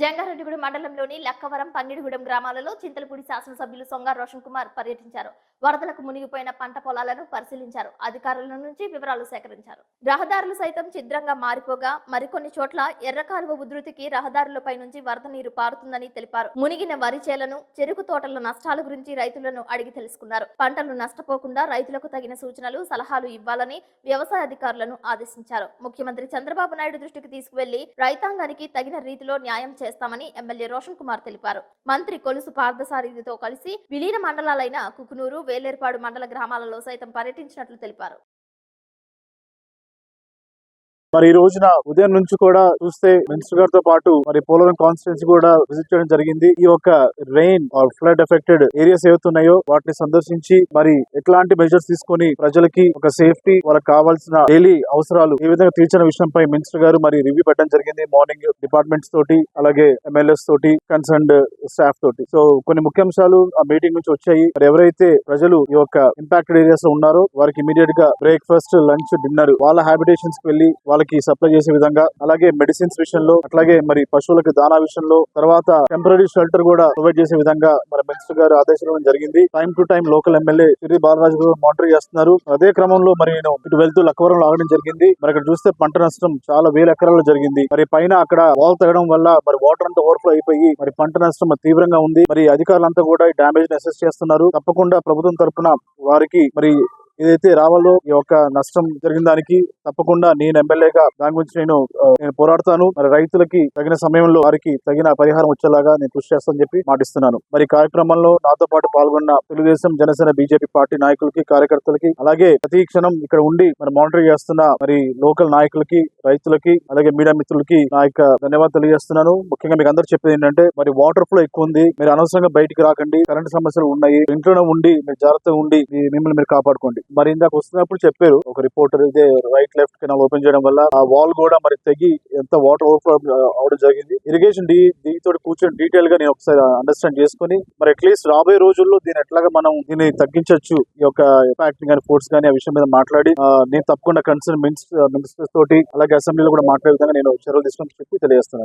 జంగారెడ్డిగూడెం మండలంలోని లక్కవరం పంగిడిగూడెం గ్రామాలలో చింతలపూడి శాసనసభ్యులు సొంగార్ రోషన్ కుమార్ పర్యటించారు. వరదలకు మునిగిపోయిన పంట పొలాలను పరిశీలించారు. అధికారుల నుంచి వివరాలు సేకరించారు. రహదారులు సైతం ఛిద్రంగా మారిపోగా మరికొన్ని చోట్ల ఎర్రకాలువ ఉధృతికి రహదారులపై నుంచి వరద నీరు పారుతుందని తెలిపారు. మునిగిన వరి చేలను చెరుకు తోటల నష్టాల గురించి రైతులను అడిగి తెలుసుకున్నారు. పంటలు నష్టపోకుండా రైతులకు తగిన సూచనలు సలహాలు ఇవ్వాలని వ్యవసాయ అధికారులను ఆదేశించారు. ముఖ్యమంత్రి చంద్రబాబు నాయుడు దృష్టికి తీసుకువెళ్ళి రైతాంగానికి తగిన రీతిలో న్యాయం చేస్తామని ఎమ్మెల్యే రోషన్ కుమార్ తెలిపారు. మంత్రి కొలుసు పార్థసారథితో కలిసి విలీన మండలాలైన కుకునూరు వేలేర్పాడు మండల గ్రామాలలో సైతం పర్యటించినట్లు తెలిపారు. మరి ఈ రోజున ఉదయం నుంచి కూడా చూస్తే మినిస్టర్ గారితో పాటు మరి పోలవరం కాన్స్టిట్యున్సీ కూడా విజిట్ చేయడం జరిగింది. ఈ యొక్క rain or flood affected areas ఏవైతున్నాయో వాటిని సందర్శించి మరి ఎట్లాంటి మెజర్స్ తీసుకొని ప్రజలకి ఒక సేఫ్టీ వాళ్ళకి కావాల్సిన డైలీ అవసరాలు ఏ విధంగా తీర్చిన విషయంపై మినిస్టర్ గారు మరి రివ్యూ పెట్టడం జరిగింది మార్నింగ్ డిపార్ట్మెంట్స్ తోటి అలాగే ఎమ్మెల్యేస్ తోటి కన్సర్న్డ్ స్టాఫ్ తోటి. సో కొన్ని ముఖ్యాంశాలు ఆ మీటింగ్ నుంచి వచ్చాయి. మరి ఎవరైతే ప్రజలు ఈ యొక్క ఇంపాక్టెడ్ ఏరియాస్లో ఉన్నారో వారికి ఇమీడియట్గా బ్రేక్ఫాస్ట్ లంచ్ డిన్నర్ వాళ్ళ హ్యాబిటేషన్స్కి వెళ్ళి వాళ్ళకి సప్లై చేసే విధంగా అలాగే మెడిసిన్స్ విషయంలో అట్లాగే మరి పశువులకు దానా విషయంలో తర్వాత టెంపరీ షెల్టర్ కూడా ప్రొవైడ్ చేసే విధంగా మరి మినిస్టర్ గారు ఆదేశించడం జరిగింది. Time to time local MLA Siri Balaraju గారు మానిటర్ చేస్తున్నారు. అదే క్రమంలో మరి నేను ఇటు వెళ్తూ లక్కవరం ఆగడం జరిగింది. మరి అక్కడ చూస్తే పంట నష్టం చాలా వేల ఎకరాల్లో జరిగింది. మరి పైన అక్కడ వాల్ తగ్గడం వల్ల మరి వాటర్ అంతా ఓవర్ఫ్లో అయిపోయి మరి పంట నష్టం తీవ్రంగా ఉంది. మరి అధికారులంతా కూడా ఈ డామేజ్ అసెస్ చేస్తున్నారు. తప్పకుండా ప్రభుత్వం తరఫున వారికి మరి ఏదైతే రావాలో ఈ యొక్క నష్టం జరిగిన దానికి తప్పకుండా నేను ఎమ్మెల్యేగా దాని గురించి నేను నేను పోరాడతాను. మరి రైతులకి తగిన సమయంలో వారికి తగిన పరిహారం వచ్చేలాగా నేను కృషి చేస్తానని చెప్పి మాటిస్తున్నాను. మరి కార్యక్రమంలో నాతో పాటు పాల్గొన్న తెలుగుదేశం జనసేన బీజేపీ పార్టీ నాయకులకి కార్యకర్తలకి అలాగే ప్రతి క్షణం ఇక్కడ ఉండి మరి మానిటర్ చేస్తున్న మరి లోకల్ నాయకులకి రైతులకి అలాగే మీడియా మిత్రులకి నా యొక్క ధన్యవాదాలు తెలియజేస్తున్నాను. ముఖ్యంగా మీకు అందరూ చెప్పేది ఏంటంటే మరి వాటర్ ఫ్లో ఎక్కువ ఉంది. మీరు అనవసరంగా బయటికి రాకండి. కరెంట్ సమస్యలు ఉన్నాయి. ఇంట్లోనే ఉండి మీరు జాగ్రత్తగా ఉండి మిమ్మల్ని మీరు కాపాడుకోండి. మరి ఇందాక వస్తున్నప్పుడు చెప్పారు ఒక రిపోర్టర్ ఇదే రైట్ లెఫ్ట్ కెనాల్ ఓపెన్ చేయడం వల్ల ఆ వాల్ కూడా మరి తెగి ఎంత వాటర్ ఓవర్ఫ్లో అవడం జరిగింది. ఇరిగేషన్ డీ దీంతో కూర్చొని డీటెయిల్గా నేను ఒకసారి అండర్స్టాండ్ చేసుకుని మరి అట్లీస్ట్ రాబోయే రోజుల్లో దీని ఎట్లాగా మనం దీన్ని తగ్గించవచ్చు ఈ యొక్క ఇంపాక్ట్ కానీ ఫోర్స్ కానీ ఆ విషయం మీద మాట్లాడి నేను తప్పకుండా కన్సర్న్ మినిస్టర్ మినిస్టర్స్ తోటి అలాగే అసెంబ్లీలో కూడా మాట్లాడే విధంగా నేను చర్యలు తీసుకుని చెప్పి తెలియజేస్తున్నాను.